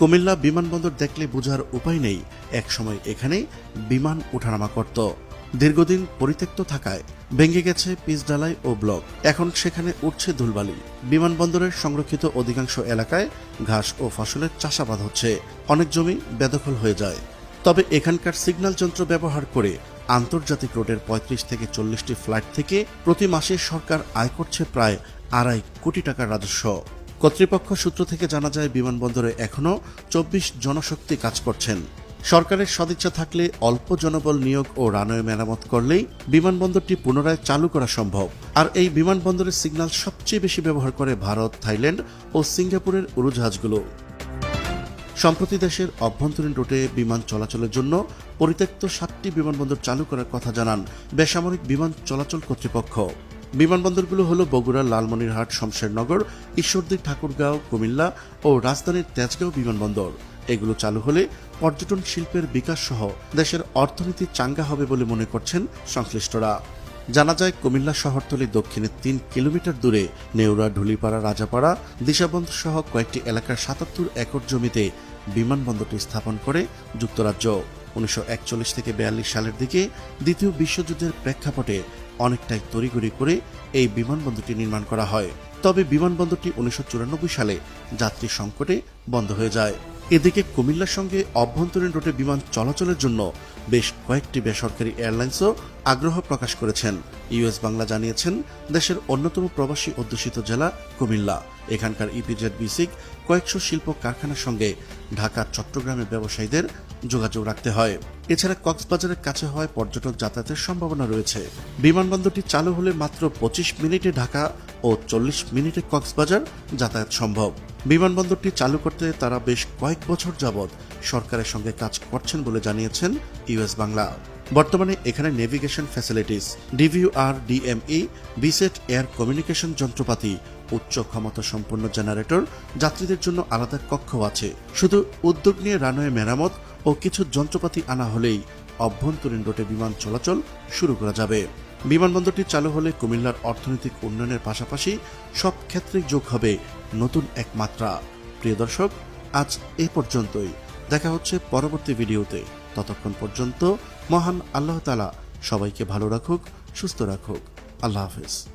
কুমিল্লা বিমানবন্দর দেখলে বোঝার উপায় নেই। একসময় এখানে বিমান ওঠানামা করত। দীর্ঘদিন পরিত্যক্ত থাকায় ভেঙে গেছে পিচডালাই ও ব্লক। এখন সেখানে উঠছে ধুলবালি। বিমানবন্দরের সংরক্ষিত অধিকাংশ এলাকায় ঘাস ও ফসলের চাষাবাদ হচ্ছে। অনেক জমি বেদখল হয়ে যায়। তবে এখানকার সিগন্যাল যন্ত্র ব্যবহার করে আন্তর্জাতিক রোডের পঁয়ত্রিশ থেকে চল্লিশটি ফ্লাইট থেকে প্রতি মাসে সরকার আয় করছে প্রায় আড়াই কোটি টাকার রাজস্ব। কর্তৃপক্ষ সূত্র থেকে জানা যায়, বিমানবন্দরে এখনও চব্বিশ জনশক্তি কাজ করছেন। সরকারের সদিচ্ছা থাকলে অল্প জনবল নিয়োগ ও রানওয়ে মেরামত করলেই বিমানবন্দরটি পুনরায় চালু করা সম্ভব। আর এই বিমানবন্দরের সিগন্যাল সবচেয়ে বেশি ব্যবহার করে ভারত, থাইল্যান্ড ও সিঙ্গাপুরের উড়োজাহাজগুলো। সম্প্রতি দেশের অভ্যন্তরীণ রুটে বিমান চলাচলের জন্য পরিত্যক্ত সাতটি বিমানবন্দর চালু করার কথা জানান বেসামরিক বিমান চলাচল কর্তৃপক্ষ। বিমানবন্দরগুলো হলো বগুড়া, লালমনিরহাট, শমশেরনগর ঈশ্বরদী ঠাকুরগাঁও, কুমিল্লা ও রাজধানীর তেজগাঁও বিমানবন্দর। এগুলো চালু হলে পর্যটন শিল্পের বিকাশ সহ দেশের অর্থনীতি চাঙ্গা হবে বলে মনে করছেন সংশ্লিষ্টরা। জানা যায়, কুমিল্লা শহরতলি দক্ষিণে তিন কিলোমিটার দূরে নেউরা ঢুলিপাড়া, রাজাপাড়া দিশাবন্ধ সহ কয়েকটি এলাকার সাতাত্তর একর জমিতে বিমানবন্দরটি স্থাপন করে যুক্তরাজ্য। উনিশশো একচল্লিশ থেকে বিয়াল্লিশ সালের দিকে দ্বিতীয় বিশ্বযুদ্ধের প্রেক্ষাপটে অনেকটাই তড়িগড়ি করে এই বিমানবন্দরটি নির্মাণ করা হয়। তবে বিমানবন্দরটি উনিশশো চুরানব্বই সালে যাত্রী সংকটে বন্ধ হয়ে যায়। এদিকে কুমিল্লার সঙ্গে অভ্যন্তরীণ রুটে বিমান চলাচলের জন্য বেশ কয়েকটি বেসরকারি এয়ারলাইন্সও আগ্রহ প্রকাশ করেছেন। ইউএস বাংলা জানিয়েছেন, দেশের অন্যতম প্রবাসী অধ্যুষিত জেলা কুমিল্লা। এখানকার ইপিজেড বিসিক কয়েকশো শিল্প কারখানার সঙ্গে ঢাকা চট্টগ্রামের ব্যবসায়ীদের যোগাযোগ রাখতে হয়। এছাড়া কক্সবাজারের কাছে হওয়ায় পর্যটক যাতায়াতের সম্ভাবনা রয়েছে। বিমানবন্দরটি চালু হলে মাত্র পঁচিশ মিনিটে ঢাকা ও চল্লিশ মিনিটে কক্সবাজার যাতায়াত সম্ভব। বিমানবন্দরটি চালু করতে তারা বেশ কয়েক বছর যাবৎ সরকারের সঙ্গে কাজ করছেন বলে জানিয়েছেন ইউএস বাংলা। বর্তমানে এখানে নেভিগেশন ফ্যাসিলিটিস ডিভিউআর ডিএমই বিসেট এয়ার কমিউনিকেশন যন্ত্রপাতি, উচ্চ ক্ষমতা সম্পন্ন জেনারেটর যাত্রীদের জন্য আলাদা কক্ষ আছে। শুধু উদ্যোগ নিয়ে রানওয়ে মেরামত ও কিছু যন্ত্রপাতি আনা হলেই অভ্যন্তরীণ রুটে বিমান চলাচল শুরু করা যাবে। বিমানবন্দরটি চালু হলে কুমিল্লার অর্থনৈতিক উন্নয়নের পাশাপাশি সব ক্ষেত্রে যোগ হবে নতুন এক মাত্রা। প্রিয় দর্শক, আজ এ পর্যন্তই। দেখা হচ্ছে পরবর্তী ভিডিওতে। ততক্ষণ পর্যন্ত মহান আল্লাহ তালা সবাইকে ভালো রাখুক, সুস্থ রাখুক। আল্লাহ হাফেজ।